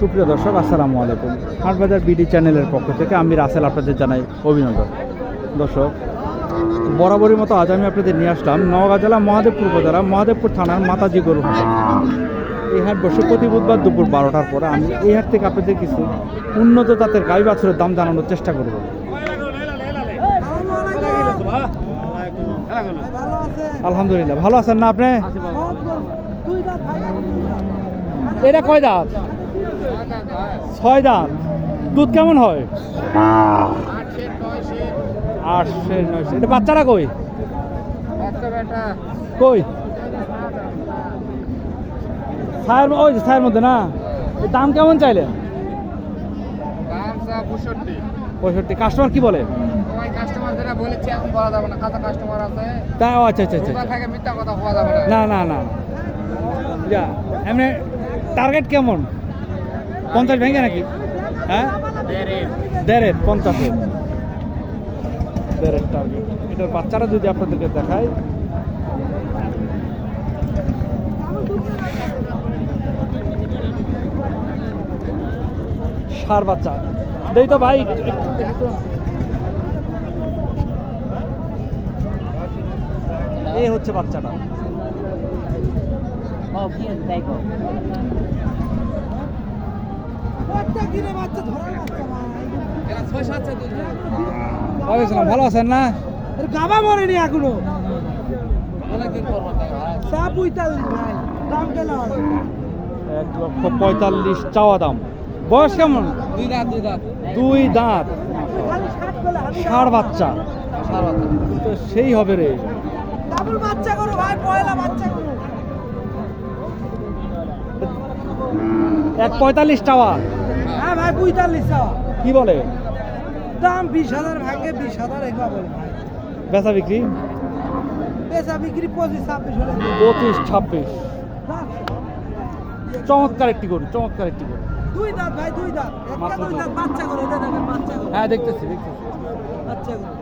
সুপ্রিয় দর্শক, আসসালামু আলাইকুম। হাটবাজার বিডি চ্যানেলের পক্ষ থেকে আমি রাসেল আপনাদের জানাই অভিনন্দন। দর্শক, বরাবরই মতো আজ আমি আপনাদের নিয়ে আসলাম নওগাঁ জেলা মহাদেবপুর উপজেলা, মহাদেবপুর থানার মাতাজি গরু এই হাট বসে প্রতি বুধবার দুপুর বারোটার পরে আমি এই হাট থেকে আপনাদের কিছু উন্নত জাতের গাই বাছুরের দাম জানানোর চেষ্টা করব। আলহামদুলিল্লাহ, ভালো আছেন না আপনি? এটা কয় দাঁত? ছয় দাঁত। দুধ কেমন হয়? আটশো নয়শো এটা বাচ্চারা কই? কই? ছায়ের ওই যে ছায়ের মধ্যে না? দাম কেমন চাইলে? পঁয়ষট্টি। কাস্টমার কি বলে? তা আচ্ছা আচ্ছা আচ্ছা। না। না না এমনি টার্গেট কেমন? পঞ্চাশ ভেঙে নাকি? হ্যাঁ? এটার বাচ্চারা যদি আপনাদেরকে দেখায়। সার বাচ্চা। দেই তো ভাই। এই হচ্ছে বাচ্চাটা। ভালো আছেন না? গাবা মরেনি এখনও। এক লক্ষ পঁয়তাল্লিশ চাওয়া দাম। বয়স কেমন? দুই দাঁত দুই দাঁত। দুই দাঁত। ষাড় বাচ্চা। তো সেই হবে রে। ডাবল বাচ্চা করো ভাই এক পঁয়তাল্লিশ চাওয়া হ্যাঁ ভাই পঁয়তাল্লিশ চাওয়া কি বলে? দাম বিশ হাজার ভাগে বিশ হাজার এগুলো বলে ভাই। বেচা বিক্রি? পেশা বিক্রি পঁচিশ ছাব্বিশ হলে। পঁচিশ ছাব্বিশ। চমৎকার একটি গরু চমৎকার একটি গরু। দুই দাঁত ভাই দুই দাঁত। একটা দুই। দাঁত বাচ্চা করো দেখেন বাচ্চা করো হ্যাঁ দেখতেছি দেখতেছি। বাচ্চা করো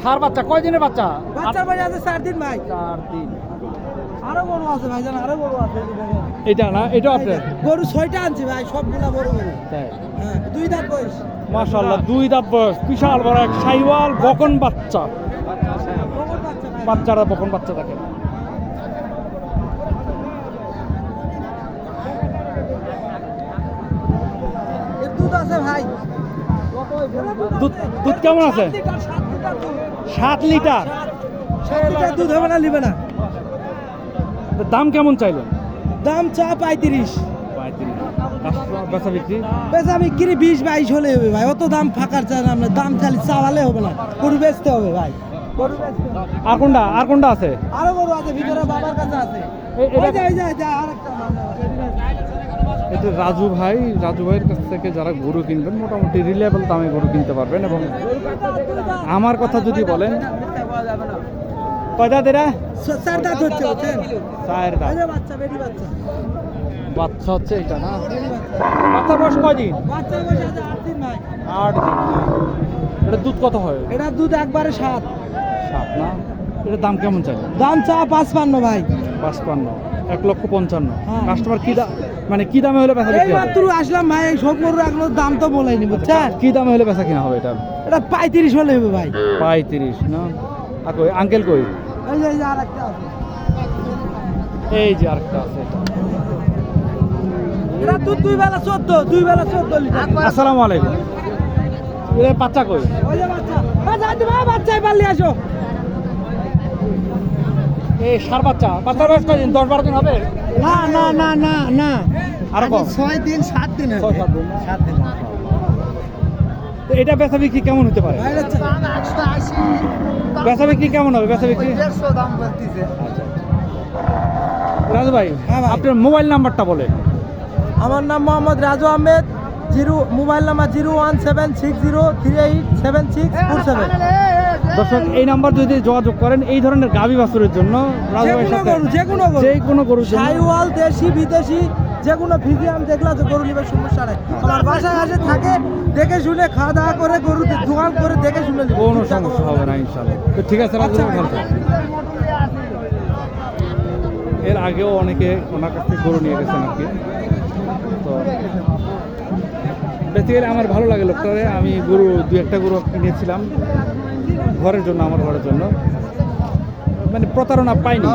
ষাড় বাচ্চা কয় দিনের বাচ্চা বাচ্চার ভাই আছে চার দিন ভাই। চার দিন। আরও গরু আছে ভাই জান আরও গরু আছে এই যে দেখেন। এটা না এটা আপনার? গরু ছয়টা আনছি ভাই সবগুলা বড় গরু তাই? হ্যাঁ দুই দাঁত বয়স। মাশাল্লাহ দুই দাঁত বয়স। বিশাল বড় এক সাইওয়াল বকন বাচ্চা। বকর বাচ্চা ভাই। বাচ্চারা বকন বাচ্চা থাকে দুধ আছে ভাই। দুধ দুধ কেমন আছে? সাত লিটার, দুধ। সাত লিটার? সাত লিটার দুধ হবে না নিবে না। দাম কেমন চাইলেন দাম চা পঁয়ত্রিশ। বেচা বিক্রি? বেচা বিক্রি বিশ বাইশ হলে হবে ভাই। অত দাম ফাঁকার চাই না আমরা। দাম খালি চাওয়ালে হবে না। গরু বেচতে হবে ভাই। আর কোনটা? আর কোনটা আছে? আরও গরু আছে ভিতরে বাবার কাছে আছে। এটা রাজু ভাই। রাজু ভাইয়ের কাছ থেকে যারা গরু কিনবেন মোটামুটি রিলেবল দামে গরু কিনতে পারবেন এবং আমার কথা যদি বলেন কয়টা দেরা? চার দাঁত হচ্ছে চায়ের দাম বাচ্চা বেটি বাচ্চা। বাচ্চা হচ্ছে এটা না? বাচ্চা। বয়স কয়দিন? বাচ্চার বয়স আছে আট দিন ভাই আট দিন এটা দুধ কত হয়? এটা দুধ একবারে সাত। সাত না? এটার দাম কেমন চাই? দাম চা পাঁচপান্ন ভাই। পাঁচপান্ন এক লক্ষ পঞ্চান্ন। হ্যাঁ। কাস্টমার কি দাম মানে কি দামে হলে বেচা এই মাত্র আসলাম ভাই এই সব গরুর এখনও দাম তো বলাইনি বুঝছেন? কি দামে হলে বেচা কিনা হবে এটা? এটা পঁয়ত্রিশ হলে হবে ভাই। পঁয়ত্রিশ না? আর কই আঙ্কেল কই? এই যে আরেকটা আছে। এই যে আরেকটা আছে। এটা। দুধ দুই বেলা চোদ্দ দুই বেলা চোদ্দ লিটার। আসসালামু আলাইকুম। এর বাচ্চা কই? ওই যে বাচ্চা। ভাই বাচ্চাই পারলি আসো। এই সার বাচ্চা বাচ্চার বয়স কয়দিন? দশ বারো দিন হবে? না না না না না। আরও ছয় দিন সাত দিন ছয় সাত দিন? সাত দিন তো এটা বেচা বিক্রি কেমন হতে পারে? ভাই বেচা বিক্রি কেমন হবে? বেচা বিক্রি? বলতেছে। আচ্ছা রাজু ভাই হ্যাঁ আপনার মোবাইল নাম্বারটা বলে আমার নাম Mohammad Raju Ahmed zero mobile number zero one seven six zero three eight seven six four seven. দর্শক এই নাম্বার যদি যোগাযোগ করেন এই ধরনের গাভী বাছুরের জন্য রাজু যে ভাইয়ের কোনো সাথে গরু যে কোনো গরু দেশি বিদেশি যে কোনো ফিজিয়াম দেখলে তো গরু নিবে সমস্যা নেই। আমার বাসায় আসে থাকে দেখে শুনে খাওয়া দাওয়া করে গরু দোকান করে দেখে শুনে কোনো সমস্যা হবে না ইনশাল্লাহ তো ঠিক আছে আচ্ছা। এর আগেও অনেকে ওনার কাছ থেকে গরু নিয়ে গেছেন আর কি। তো বেসিক্যালি আমার ভালো লাগে লোকটারে। আমি গরু দু একটা গরু কিনেছিলাম ঘরের জন্য আমার ঘরের জন্য। মানে প্রতারণা পাইনি।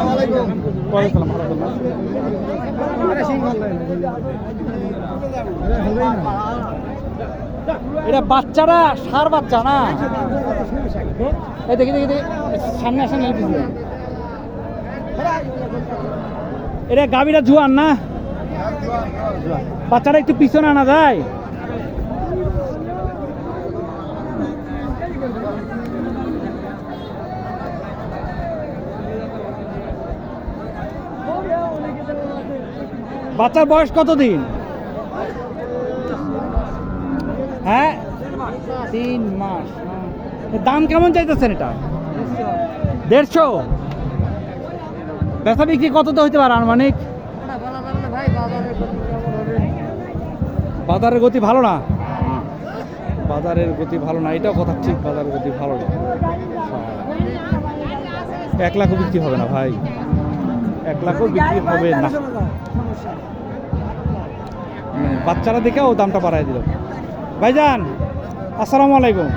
এটা বাচ্চারা, সার বাচ্চা না? এই দেখি দেখি সামনে আসেন। এটা গাবিটা জুয়ান না? বাচ্চারা একটু পিছনে আনা যায়? বাচ্চার বয়স কতদিন? হ্যাঁ? তিন মাস। দাম কেমন চাইতেছেন এটা? দেড়শো? বেচা বিক্রি কততে হইতে পারে আনুমানিক? বাজারের গতি ভালো না? বাজারের গতি ভালো না এটাও কথা ঠিক বাজারের গতি ভালো না। এক লাখও বিক্রি হবে না ভাই। এক লাখও বিক্রি হবে না। হুম, বাচ্চারা দেখেও দামটা বাড়াই দিল। ভাইজান আসসালামু আলাইকুম।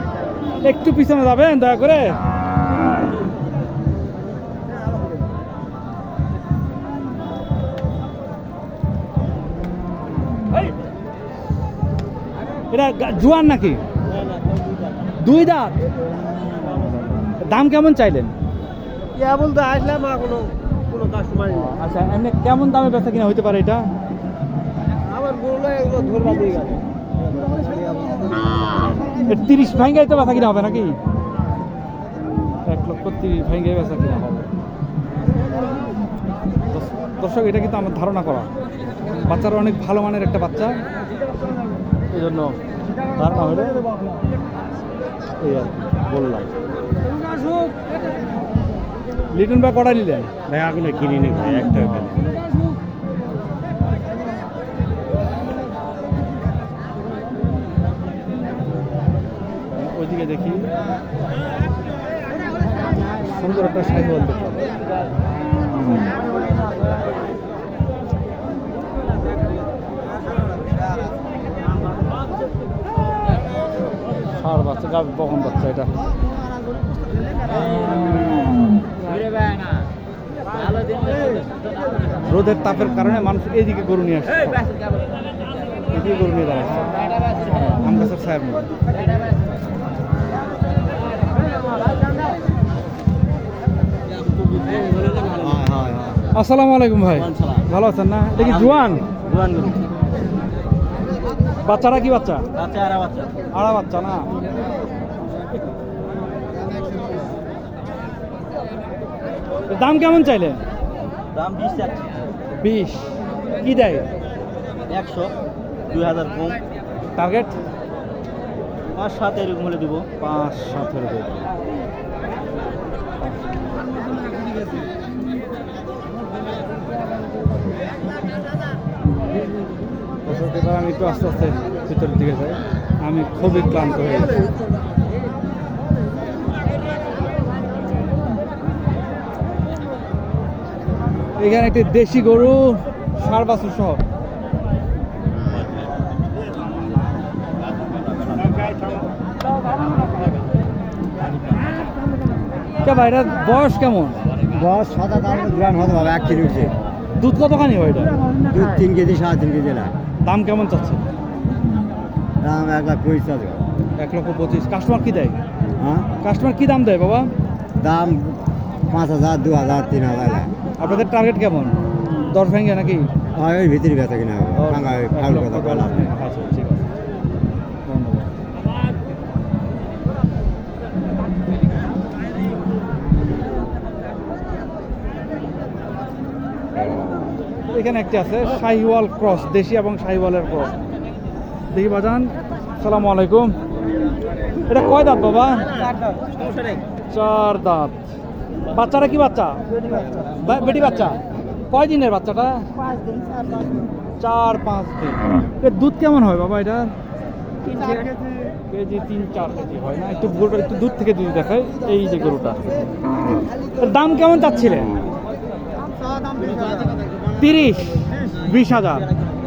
একটু পিছনে যাবেন দয়া করে? এটা জোয়ান নাকি? দুই দাঁত? দাম কেমন চাইলেন? ইয়া বলতে আসলাম কোনো আচ্ছা এমনি কেমন দামে বেচা কিনা হইতে পারে এটা? আমার গরুলা এগুলো ধরবা দিয়ে গেল। তিরিশ ভাঙ্গাই তো বেচা কিনা হবে নাকি? এক লক্ষ তিরিশ ভাঙ্গাই বেচা কিনা হবে। দর্শক এটা কিন্তু আমার ধারণা করা। বাচ্চারা অনেক ভালো মানের একটা বাচ্চা। এই জন্য ধারণা হলে এই আর কি বললাম। লিটন ভাই কটা নিলেন? ভাই আগুনে কিনিনি ভাই একটা ওখানে ওইদিকে দেখি। সুন্দর একটা সাইকেল ষাড় বাচ্চা গাভী বকন বাচ্চা এটা। রোদের তাপের কারণে মানুষ এইদিকে গরু নিয়ে আসছে। এদিকে গরু নিয়ে দাঁড়াচ্ছে। আম গাছের ছায়ের মধ্যে। আসসালামু আলাইকুম ভাই। ভালো আছেন না? এটা কি জোয়ান? বাচ্চারা কি বাচ্চা। আড়া বাচ্চা না? দাম কেমন চাইলে? দাম বিশ বিশ। কি দেয়? একশো দুই হাজার কম। টার্গেট পাঁচ সাত এরকম হলে দেবো। পাঁচ সাত এবার আমি একটু আস্তে আস্তে ভিতরের দিকে যাই। আমি খুবই ক্লান্ত হয়ে গেছি। এখানে একটি দেশি গরু সার বাছুর সহ। ভাই এটার বয়স কেমন? দশ সাত আট গ্রাম হতে পারে এক কেজি উঠছে। দুধ কতখানি হয় এটা? দুধ তিন কেজি সাড়ে তিন কেজি না। দাম কেমন চাচ্ছে দাম এক লাখ পঁচিশ টাকা এক লক্ষ পঁচিশ। কাস্টমার কি দেয়? হ্যাঁ? কাস্টমার কি দাম দেয় বাবা? দাম পাঁচ হাজার দু হাজার তিন হাজার। আপনাদের টার্গেট কেমন? দশ ভেঙে নাকি? হয় ওই ভিতরে বেচা কিনা হবে। ভাঙা ফাউল কথা বলা আচ্ছা ঠিক আছে। ধন্যবাদ। এখানে একটি আছে শাহিওয়াল ক্রস দেশি এবং শাহিওয়ালের ক্রস। দেখি বাজান সালামু আলাইকুম। এটা কয় দাঁত বাবা? চার দাঁত। বাচ্চারা কি বাচ্চা? বেটি বাচ্চা? কয় দিনের বাচ্চাটা? চার পাঁচ দিন। দুধ কেমন হয় বাবা এটা? কেজি তিন, চার কেজি হয় না? একটু গরুটা, একটু দূর থেকে যদি দেখাই। এই যে গরুটা। দাম কেমন চাচ্ছিলেন? তিরিশ, বিশ হাজার,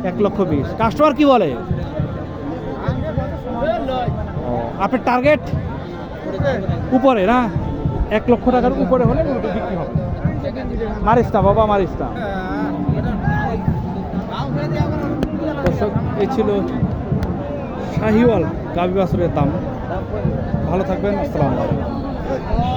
এক লক্ষ বিশ। কাস্টমার কি বলে? আপনার টার্গেট? উপরে, না? এক লক্ষ টাকার উপরে হলে গরুটা বিক্রি হবে। মারিস্তা, বাবা মারিস্তা। দর্শক এই ছিল শাহিওয়াল গাবি বাসুরের দাম। ভালো থাকবেন, আসসালামু